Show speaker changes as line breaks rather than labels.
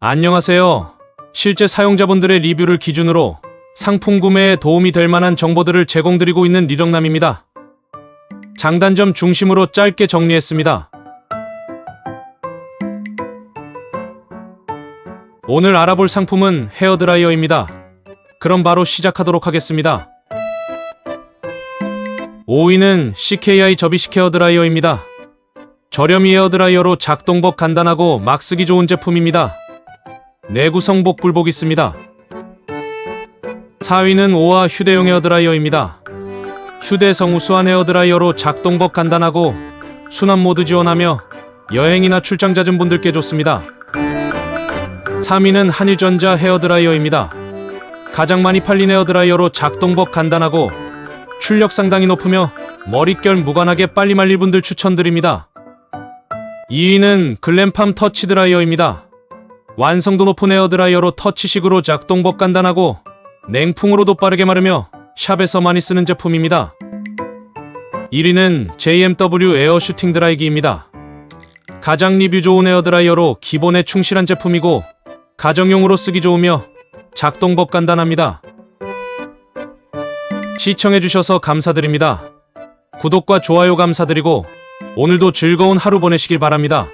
안녕하세요. 실제 사용자분들의 리뷰를 기준으로 상품 구매에 도움이 될 만한 정보들을 제공드리고 있는 리정남입니다. 장단점 중심으로 짧게 정리했습니다. 오늘 알아볼 상품은 헤어드라이어입니다. 그럼 바로 시작하도록 하겠습니다. 5위는 CKI 접이식 헤어드라이어입니다. 저렴이 헤어드라이어로 작동법 간단하고 막 쓰기 좋은 제품입니다. 내구 성복 불복 있습니다. 4위는 오아 휴대용 헤어드라이어입니다. 휴대성 우수한 헤어드라이어로 작동법 간단하고 순환 모드 지원하며 여행이나 출장 잦은 분들께 좋습니다. 3위는 한일전자 헤어드라이어입니다. 가장 많이 팔린 헤어드라이어로 작동법 간단하고 출력 상당히 높으며 머릿결 무관하게 빨리 말릴 분들 추천드립니다. 2위는 글램팜 터치 드라이어입니다. 완성도 높은 에어드라이어로 터치식으로 작동법 간단하고 냉풍으로도 빠르게 마르며 샵에서 많이 쓰는 제품입니다. 1위는 JMW 에어 슈팅 드라이기입니다. 가장 리뷰 좋은 에어드라이어로 기본에 충실한 제품이고 가정용으로 쓰기 좋으며 작동법 간단합니다. 시청해주셔서 감사드립니다. 구독과 좋아요 감사드리고 오늘도 즐거운 하루 보내시길 바랍니다.